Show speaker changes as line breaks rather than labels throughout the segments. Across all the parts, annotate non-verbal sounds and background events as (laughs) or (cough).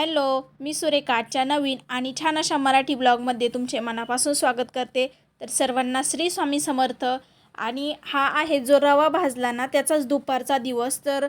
Hello मी सुरेखा आजच्या नवीन आणि छान अशा मराठी ब्लॉगमध्ये तुमचे मनापासून स्वागत करते. तर सर्वांना श्री स्वामी समर्थ. आणि हा आहे जो रवा भाजला ना त्याचाच दुपारचा दिवस. तर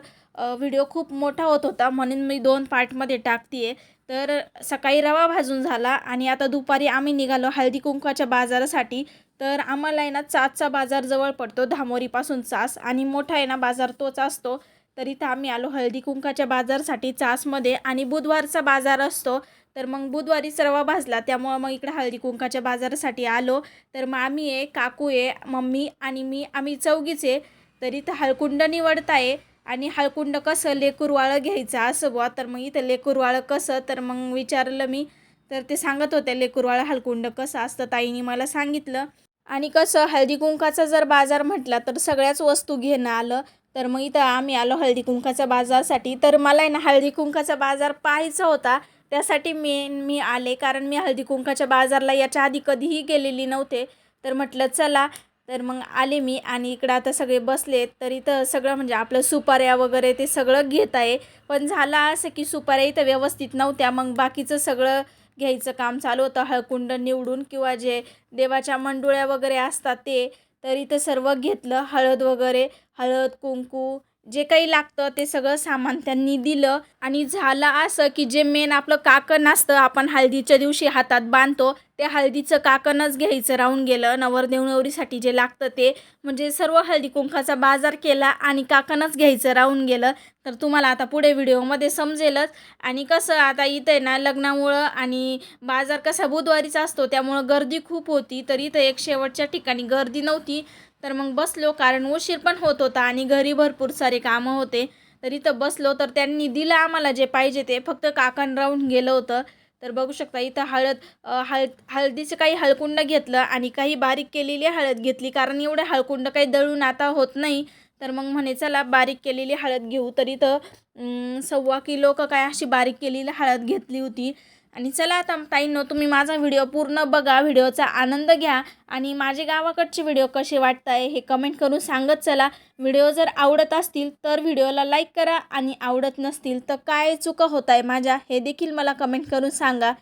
व्हिडिओ खूप मोठा होत होता म्हणून मी दोन पार्टमध्ये टाकते तर सकाळी रवा भाजून झाला आणि आता दुपारी आम्ही निघालो हळदी कुंकवाच्या बाजारासाठी. तर आम्हाला आहे ना चासचा बाजार जवळ पडतो धामोरीपासून चास. आणि मोठा आहे ना बाजार तोच असतो. तर इथं आम्ही आलो हळदी कुंकाच्या बाजारसाठी चासमध्ये आणि बुधवारचा बाजार असतो. तर मग बुधवारी रवा भाजला त्यामुळं मग इकडं हळदी कुंकाच्या बाजारासाठी आलो. तर मग आम्ही आहे काकू आहे मम्मी आणि मी आम्ही चौघीच आहे. तर इथं हळकुंड निवडत आहे आणि हळकुंड कसं लेकुरवाळं घ्यायचं असं बुवा. तर मग इथं लेकुरवाळं कसं? तर मग विचारलं मी. तर ते सांगत होते लेकुरवाळं हळकुंड कसं असतं? ताईने मला सांगितलं. आणि कसं हळदी कुंकाचा जर बाजार म्हटला तर सगळ्याच वस्तू घेणं आलं तर मग इथं आम्ही आलो हळदी कुंकाच्या बाजारसाठी. तर मला आहे ना हळदी कुंकाचा बाजार पाहायचा होता त्यासाठी मी मी आले. कारण मी हळदी कुंकाच्या बाजारला याच्या आधी कधीही गेलेली नव्हते. तर म्हटलं चला. तर मग आले मी आणि इकडं आता सगळे बसले. तर इथं सगळं म्हणजे आपलं सुपाऱ्या वगैरे ते सगळं घेत आहे. पण झालं असं की सुपाऱ्या इथं व्यवस्थित नव्हत्या. मग बाकीचं सगळं घ्यायचं काम चालू होतं. हळकुंड निवडून किंवा जे देवाच्या मंडोळ्या वगैरे असतात ते तर इथं सर्व घेतलं. हळद वगैरे हळद कुंकू जे काही लागतं ते सगळं सामान त्यांनी दिलं आणि झालं असं की जे मेन आपलं काकण असतं आपण हळदीच्या दिवशी हातात बांधतो ते हळदीचं काकणच घ्यायचं राहून गेलं. नवरदेव नवरीसाठी जे लागतं ते म्हणजे सर्व हळदी कुंकाचा बाजार केला आणि काकणच घ्यायचं राहून गेलं. तर तुम्हाला आता पुढे व्हिडिओमध्ये समजेलच. आणि कसं आता इथं आहे ना लग्नामुळं आणि बाजार कसा बुधवारीचा असतो त्यामुळं गर्दी खूप होती. तर इथं एक शेवटच्या ठिकाणी गर्दी नव्हती. तर मग बसलो कारण उशीर पण होत होता आणि घरी भरपूर सारे कामं होते. तर इथं बसलो तर त्यांनी दिलं आम्हाला जे पाहिजे ते फक्त काकान राहून गेलं होतं. तर बघू शकता इथं हळद हळ हळद हळदीचं काही हळकुंड घेतलं आणि काही बारीक केलेली हळद घेतली कारण एवढं हळकुंड काही दळून आता होत नाही. तर मग म्हणे चला बारीक केलेली हळद घेऊ. तर इथं सव्वा किलो का काय अशी बारीक केलेली हळद घेतली होती. आणि चला आता ताईंनो तुम्ही माझा व्हिडिओ पूर्ण बघा व्हिडिओचा आनंद घ्या. आणि माझे गावाकडचे व्हिडिओ कसे वाटत आहे हे कमेंट करून सांगत चला. व्हिडिओ जर आवडत असतील तर व्हिडिओला लाईक करा. आणि आवडत नसतील तर काय चुका होत आहे माझ्या हे देखील मला कमेंट करून सांगा.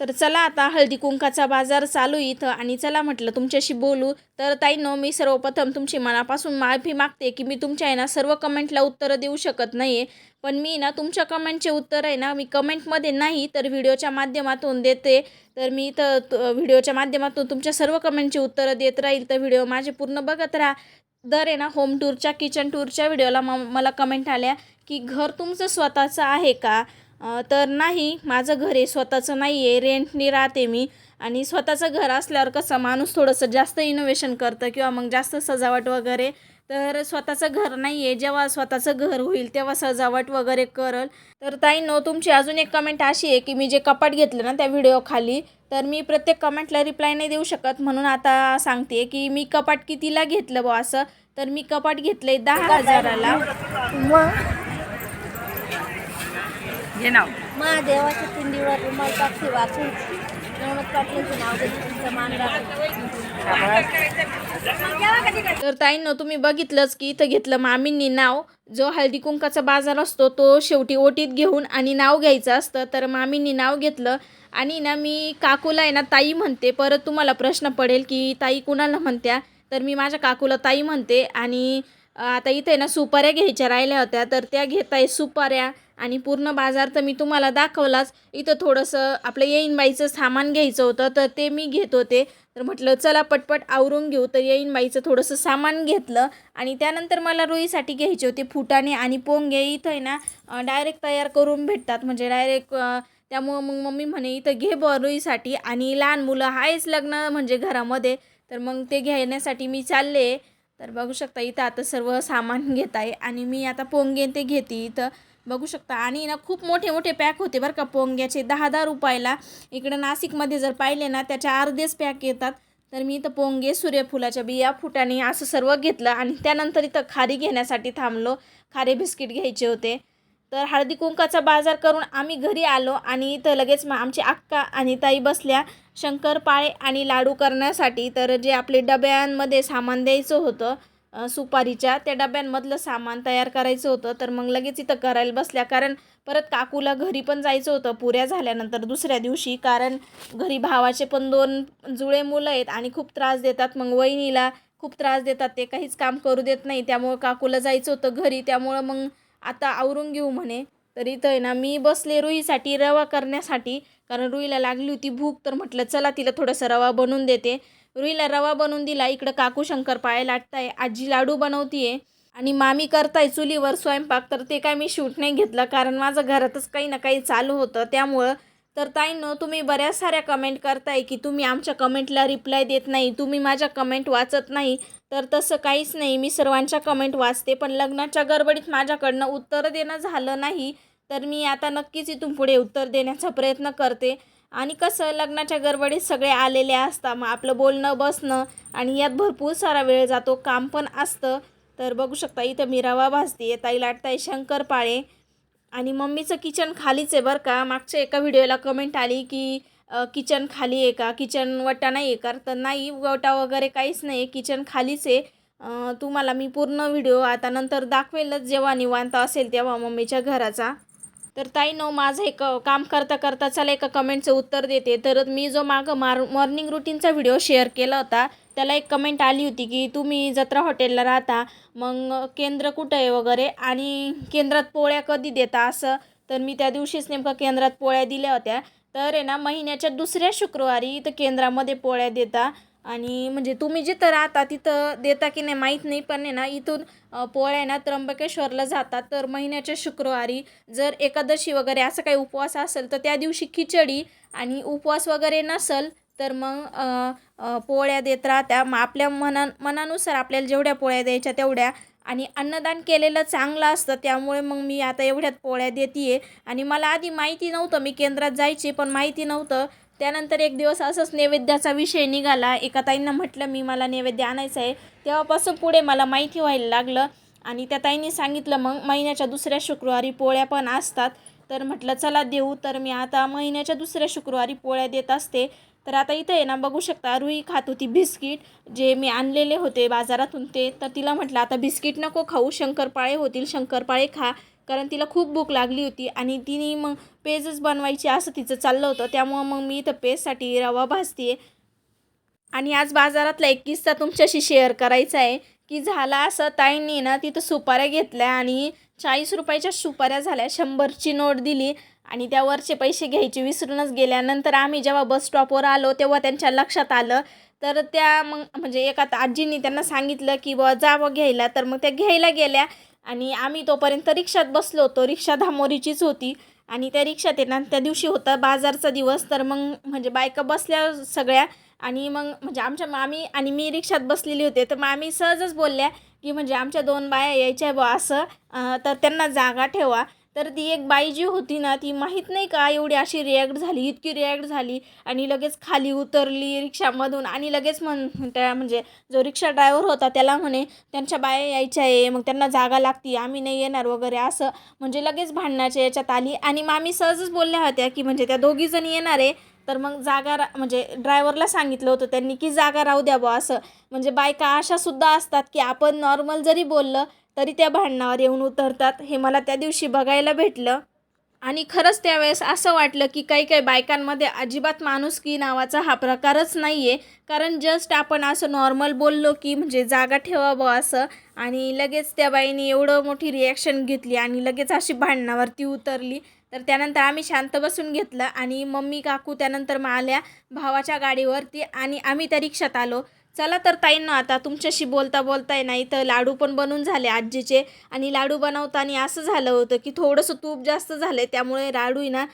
तर चला आता हळदी कुंकाचा बाजार चालू इथं. आणि चला म्हटलं तुमच्याशी बोलू. तर ताईंनो मी सर्वप्रथम तुमची मनापासून माफी मागते की मी तुमच्या आहे ना सर्व कमेंटला उत्तरं देऊ शकत नाही आहे पण मी ना तुमच्या कमेंटचे उत्तर आहे ना मी कमेंटमध्ये नाही तर व्हिडिओच्या माध्यमातून देते. तर मी इथं त- व्हिडिओच्या माध्यमातून तुमच्या सर्व कमेंटचे उत्तरं देत राहील. तर व्हिडिओ माझे पूर्ण बघत राहा. दर आहे ना होम टूरच्या किचन टूरच्या व्हिडिओला म मला कमेंट आल्या की घर तुमचं स्वतःचं आहे का? तर नाही माझं घर आहे स्वतःचं नाही आहे रेंटनी राहते मी. आणि स्वतःचं घर असल्यावर कसं माणूस थोडंसं जास्त इनोव्हेशन करतं किंवा मग जास्त सजावट वगैरे. तर स्वतःचं घर नाही आहे जेव्हा स्वतःचं घर होईल तेव्हा सजावट वगैरे करल. तर ताई नो तुमची अजून एक कमेंट अशी आहे की मी जे कपाट घेतलं ना त्या व्हिडिओ खाली तर मी प्रत्येक कमेंटला रिप्लाय नाही देऊ शकत. म्हणून आता सांगते की मी कपाट कितीला घेतलं बुवा असं? तर मी कपाट घेतलं आहे दहा हजाराला.
घे नाव.
महादेवाच्या पिंडीवर रुमाल वाचून नवनाथ पाटलांचे नाव घेते तुमचं मान
तर ताईंनो तुम्ही बघितलंच की इथं घेतलं मामींनी नाव. जो हळदी कुंकाचा बाजार असतो तो शेवटी ओटीत घेऊन आणि नाव घ्यायचं असतं तर मामींनी नाव घेतलं. आणि ना मी काकूला आहे ना ताई म्हणते. परत तुम्हाला प्रश्न पडेल की ताई कुणाला म्हणत्या? तर मी माझ्या काकूला ताई म्हणते. आणि आता इथे ना सुपाऱ्या घ्यायच्या राहिल्या होत्या तर त्या घेत आहे सुपाऱ्या आणि पूर्ण बाजार तर मी तुम्हाला दाखवलाच. इथं थोडंसं आपलं येईनबाईचं सामान घ्यायचं होतं तर ते मी घेत होते. तर म्हटलं चला पटपट आवरून घेऊ. तर येईनबाईचं थोडंसं सामान घेतलं आणि त्यानंतर मला रोईसाठी घ्यायचे होते फुटाणे आणि पोंगे. इथं आहे ना डायरेक्ट तयार करून भेटतात. म्हणजे डायरेक्ट त्यामुळं मग मम्मी म्हणे इथं घे ब रोईसाठी. आणि लहान मुलं आहेच लग्न म्हणजे घरामध्ये. तर मग ते घेण्यासाठी मी चालले. तर बघू शकता इथं आता सर्व सामान (laughs) घेत आहे आणि मी आता पोंगे ते घेते इथं. बघू शकता आणि ना खूप मोठे मोठे पॅक होते बरं का पोंग्याचे. दहा दहा रुपयाला. इकडं नाशिकमध्ये जर पाहिले ना त्याच्या अर्धेच पॅक येतात. तर मी इथं पोंगे सूर्यफुलाच्या बिया फुटाने असं सर्व घेतलं आणि त्यानंतर इथं खारी घेण्यासाठी थांबलो. खारे बिस्किट घ्यायचे होते. तर हळदी कुंकाचा बाजार करून आम्ही घरी आलो आणि इथं लगेच मग आमची अक्का आणि ताई बसल्या शंकरपाळे आणि लाडू करण्यासाठी. तर जे आपले डब्यांमध्ये सामान द्यायचं होतं सुपारीच्या त्या डब्यांमधलं सामान तयार करायचं होतं. तर मग लगेच इथं करायला बसल्या. कारण परत काकूला घरी पण जायचं होतं पुऱ्या झाल्यानंतर दुसऱ्या दिवशी. कारण घरी भावाचे पण दोन जुळे मुलं आहेत आणि खूप त्रास देतात. मग वहिनीला खूप त्रास देतात. ते काहीच काम करू देत नाही. त्यामुळं काकूला जायचं होतं घरी. त्यामुळं मग आता आवरून घेऊ म्हणे. तर इथं आहे ना मी बसले रुईसाठी रवा करण्यासाठी. कारण रुईला लागली होती भूक तर म्हटलं चला तिला थोडंसं रवा बनवून देते. रुईला रवा बनवून दिला इकडं काकू शंकरपाळे लाटताय आजी लाडू बनवतीये. आणि मामी करताय चुलीवर स्वयंपाक तर ते काय मी शूट नाही घेतलं. कारण माझं घरातच काही ना काही चालू होतं. त्यामुळं तर ताईंनो तुम्ही बऱ्याच साऱ्या कमेंट करताय की तुम्ही आमच्या कमेंटला रिप्लाय देत नाही तुम्ही माझ्या कमेंट वाचत नाही. तर तसं काहीच नाही मी सर्वांच्या कमेंट वाचते पण लग्नाच्या गडबडीत माझ्याकडनं उत्तर देणं झालं नाही तर मी आता नक्कीच इथून पुढे उत्तर देण्याचा प्रयत्न करते. आणि कसं लग्नाच्या गडबडीत सगळे आलेले असतात मग आपलं बोलणं बसणं आणि यात भरपूर सारा वेळ जातो काम पण असतं. तर बघू शकता इथं मी रवा भाजते ताई लाटताय शंकरपाळे आणि मम्मीचं किचन खालीच आहे बरं का. मागच्या एका व्हिडिओला कमेंट आली की किचन खाली आहे का? किचन वटा नाही आहे का? तर नाही वटा वगैरे काहीच नाही किचन खालीच आहे. तुम्हाला मी पूर्ण व्हिडिओ आता नंतर दाखवेलच जेव्हा निवांत असेल तेव्हा मम्मीच्या घराचा. तर ताई नो माझं एक काम करता करता चला एका कमेंटचं उत्तर देते. तर मी जो मागं मार मॉर्निंग रुटीनचा व्हिडिओ शेअर केला होता त्याला एक कमेंट आली होती की तुम्ही जत्रा हॉटेलला राहता मग केंद्र कुठं आहे वगैरे? आणि केंद्रात पोळ्या कधी देता? असं. तर मी त्या दिवशीच नेमकं केंद्रात पोळ्या दिल्या होत्या. तर आहे ना महिन्याच्या दुसऱ्या शुक्रवारी इथं केंद्रामध्ये पोळ्या देता. आणि म्हणजे तुम्ही जिथं राहता तिथं देता की नाही माहीत नाही पण आहे ना इथून पोळ्या ना त्र्यंबकेश्वरला जातात. तर महिन्याच्या शुक्रवारी जर एकादशी वगैरे असं काही उपवास असेल तर त्या दिवशी खिचडी आणि उपवास वगैरे नसेल तर मग पोळ्या देत राहत्या. मग आपल्या मना मनानुसार आपल्याला जेवढ्या पोळ्या द्यायच्या तेवढ्या. आणि अन्नदान केलेलं चांगलं असतं त्यामुळे मग मी आता एवढ्यात पोळ्या देते आणि मला आधी माहिती नव्हतं मी केंद्रात जायची पण माहिती नव्हतं. त्यानंतर एक दिवस असंच नैवेद्याचा विषय निघाला. एका ताईंना म्हटलं मी मला नैवेद्य आणायचं आहे. तेव्हापासून पुढे मला माहिती व्हायला लागलं. आणि त्या ताईंनी सांगितलं मग महिन्याच्या दुसऱ्या शुक्रवारी पोळ्या पण असतात. तर म्हटलं चला देऊ. तर मी आता महिन्याच्या दुसऱ्या शुक्रवारी पोळ्या देत असते. तर आता इथं आहे ना बघू शकता रुई खात होती बिस्किट जे मी आणलेले होते बाजारातून ते. तर तिला म्हटलं आता बिस्किट नको खाऊ शंकरपाळे होतील शंकरपाळे खा. कारण तिला खूप भूक लागली होती आणि तिने मग पेजच बनवायची असं तिचं चाललं होतं. त्यामुळं मग मी इथं पेजसाठी रवा भाजते. आणि आज बाजारातला एक किस्सा तुमच्याशी शेअर करायचा आहे की झाला असं ताईंनी ना तिथं सुपाऱ्या घेतल्या आणि चाळीस रुपयाच्या सुपाऱ्या झाल्या शंभरची नोट दिली. आणि त्यावरचे पैसे घ्यायचे विसरूनच गेल्यानंतर आम्ही जेव्हा बस स्टॉपवर आलो तेव्हा त्यांच्या लक्षात आलं. तर त्या मग म्हणजे एका आजींनी त्यांना सांगितलं की बुवा जावं घ्यायला. तर मग त्या घ्यायला गेल्या आणि आम्ही तोपर्यंत रिक्षात बसलो होतो. रिक्षा धामोरीचीच होती आणि त्या रिक्षात येणार त्या दिवशी होता बाजारचा दिवस. तर मग म्हणजे बायका बसल्या सगळ्या आणि मग म्हणजे आमच्या मामी आणि मी रिक्षात बसलेली होते. तर मामी सहजच बोलल्या की म्हणजे आमच्या दोन बाया यायच्या बा असं तर त्यांना जागा ठेवा. तर ती एक बाई जी होती ना ती माहीत नाही का एवढी अशी रिॲक्ट झाली इतकी रिॲक्ट झाली आणि लगेच खाली उतरली रिक्षामधून आणि लगेच म्हण त्या म्हणजे जो रिक्षा ड्रायव्हर होता त्याला म्हणे त्यांच्या बाया यायच्या आहे मग त्यांना जागा लागती आम्ही नाही येणार वगैरे असं म्हणजे लगेच भांडण्याच्या याच्यात आली. आणि मामी सहजच बोलल्या होत्या की म्हणजे त्या दोघीजणी येणार आहे तर मग जागा रा म्हणजे ड्रायव्हरला सांगितलं होतं त्यांनी की जागा राहू द्या बुवा असं. म्हणजे बायका अशा सुद्धा असतात की आपण नॉर्मल जरी बोललं तरी त्या भांडणावर येऊन उतरतात. हे मला त्या दिवशी बघायला भेटलं. आणि खरंच त्यावेळेस असं वाटलं की काही काही बायकांमध्ये अजिबात माणुसकी नावाचा हा प्रकारच नाही आहे कारण जस्ट आपण असं नॉर्मल बोललो की म्हणजे जागा ठेवावं असं. आणि लगेच त्या बाईने एवढं मोठी रिॲक्शन घेतली आणि लगेच अशी भांडणावरती उतरली. तर त्यानंतर आम्ही शांत बसून घेतलं आणि मम्मी काकू त्यानंतर मग आल्या भावाच्या गाडीवरती आणि आम्ही त्या रिक्षात आलो. चला तर ताईंना आता तुमच्याशी बोलता बोलताय नाही तर लाडू पण बनून झाले आजीचे. आणि लाडू बनवताना असं झालं होतं की थोडंसं तूप जास्त झालं त्यामुळे लाडू ना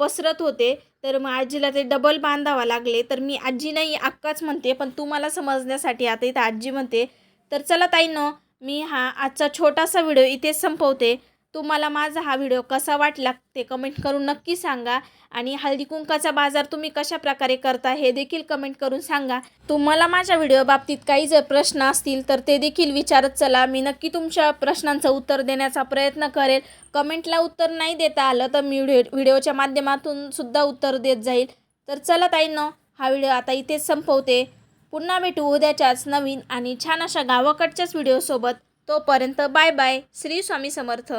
पसरत होते. तर मग आजीला ते डबल बांधावा लागले. तर मी आजी नाही अक्काच म्हणते पण तुम्हाला समजण्यासाठी आता इथं आजी म्हणते. तर चला ताईंनो मी हा आजचा छोटासा व्हिडिओ इथेच संपवते. तुम्हाला माझा हा व्हिडिओ कसा वाटला ते कमेंट करून नक्की सांगा. आणि हळदी कुंकाचा बाजार तुम्ही कशा प्रकारे करता हे देखील कमेंट करून सांगा. तुम्हाला माझ्या व्हिडिओ बाबतीत काही जर प्रश्न असतील तर ते देखील विचारत चला. मी नक्की तुमच्या प्रश्नांचं उत्तर देण्याचा प्रयत्न करेल. कमेंटला उत्तर नाही देता आलं तर मी व्हिडिओ व्हिडिओच्या माध्यमातून सुद्धा उत्तर देत जाईल. तर चला ताईंनो हा व्हिडिओ आता इथेच संपवते. पुन्हा भेटू उद्याच्याच नवीन आणि छान अशा गावाकडच्याच व्हिडिओसोबत. तोपर्यंत बाय बाय. श्री स्वामी समर्थ.